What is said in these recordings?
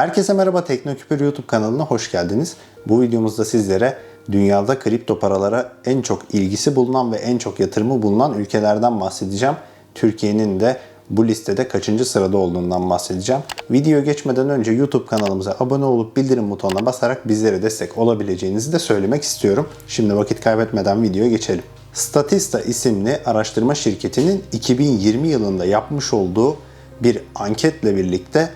Herkese merhaba Teknoküpür YouTube kanalına hoş geldiniz. Bu videomuzda sizlere dünyada kripto paralara en çok ilgisi bulunan ve en çok yatırımı bulunan ülkelerden bahsedeceğim. Türkiye'nin de bu listede kaçıncı sırada olduğundan bahsedeceğim. Video geçmeden önce YouTube kanalımıza abone olup bildirim butonuna basarak bizlere destek olabileceğinizi de söylemek istiyorum. Şimdi vakit kaybetmeden videoya geçelim. Statista isimli araştırma şirketinin 2020 yılında yapmış olduğu bir anketle birlikte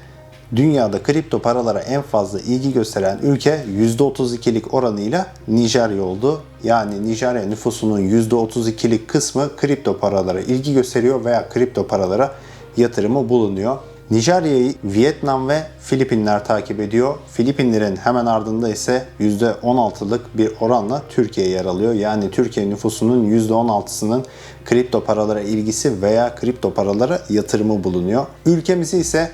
dünyada kripto paralara en fazla ilgi gösteren ülke %32'lik oranıyla Nijerya oldu. Yani Nijerya nüfusunun %32'lik kısmı kripto paralara ilgi gösteriyor veya kripto paralara yatırımı bulunuyor. Nijerya'yı Vietnam ve Filipinler takip ediyor. Filipinlerin hemen ardında ise %16'lık bir oranla Türkiye yer alıyor. Yani Türkiye nüfusunun %16'sının kripto paralara ilgisi veya kripto paralara yatırımı bulunuyor. Ülkemizi ise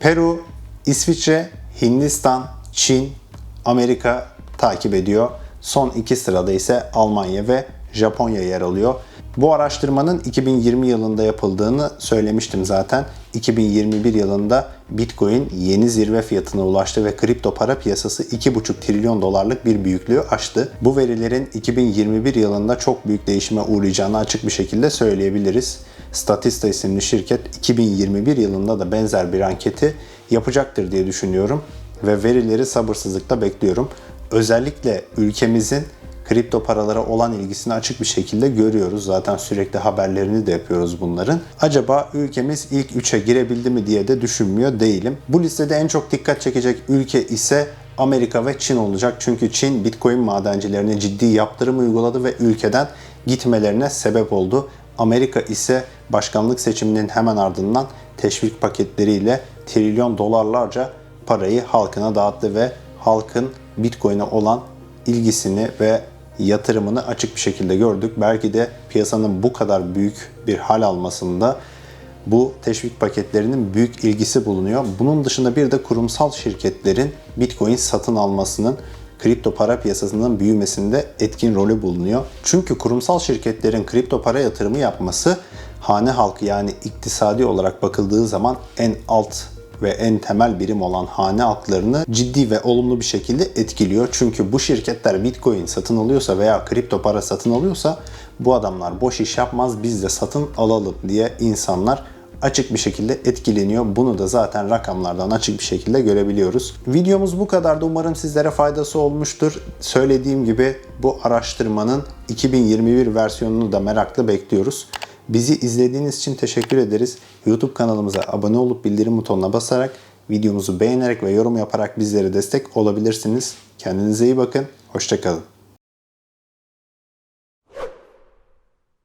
Peru, İsviçre, Hindistan, Çin, Amerika takip ediyor. Son iki sırada ise Almanya ve Japonya yer alıyor. Bu araştırmanın 2020 yılında yapıldığını söylemiştim zaten. 2021 yılında Bitcoin yeni zirve fiyatına ulaştı ve kripto para piyasası 2,5 trilyon dolarlık bir büyüklüğü aştı. Bu verilerin 2021 yılında çok büyük değişime uğrayacağını açık bir şekilde söyleyebiliriz. Statista isimli şirket 2021 yılında da benzer bir anketi yapacaktır diye düşünüyorum ve verileri sabırsızlıkla bekliyorum. Özellikle ülkemizin kripto paralara olan ilgisini açık bir şekilde görüyoruz. Zaten sürekli haberlerini de yapıyoruz bunların. Acaba ülkemiz ilk 3'e girebildi mi diye de düşünmüyor değilim. Bu listede en çok dikkat çekecek ülke ise Amerika ve Çin olacak. Çünkü Çin Bitcoin madencilerine ciddi yaptırım uyguladı ve ülkeden gitmelerine sebep oldu. Amerika ise başkanlık seçiminin hemen ardından teşvik paketleriyle trilyon dolarlarca parayı halkına dağıttı ve halkın Bitcoin'e olan ilgisini ve yatırımını açık bir şekilde gördük. Belki de piyasanın bu kadar büyük bir hal almasında bu teşvik paketlerinin büyük ilgisi bulunuyor. Bunun dışında bir de kurumsal şirketlerin Bitcoin satın almasının kripto para piyasasının büyümesinde etkin rolü bulunuyor. Çünkü kurumsal şirketlerin kripto para yatırımı yapması hane halkı yani iktisadi olarak bakıldığı zaman en alt ve en temel birim olan hane halklarını ciddi ve olumlu bir şekilde etkiliyor. Çünkü bu şirketler Bitcoin satın alıyorsa veya kripto para satın alıyorsa bu adamlar boş iş yapmaz biz de satın alalım diye insanlar açık bir şekilde etkileniyor. Bunu da zaten rakamlardan açık bir şekilde görebiliyoruz. Videomuz bu kadardı. Umarım sizlere faydası olmuştur. Söylediğim gibi bu araştırmanın 2021 versiyonunu da merakla bekliyoruz. Bizi izlediğiniz için teşekkür ederiz. YouTube kanalımıza abone olup bildirim butonuna basarak, videomuzu beğenerek ve yorum yaparak bizlere destek olabilirsiniz. Kendinize iyi bakın. Hoşçakalın.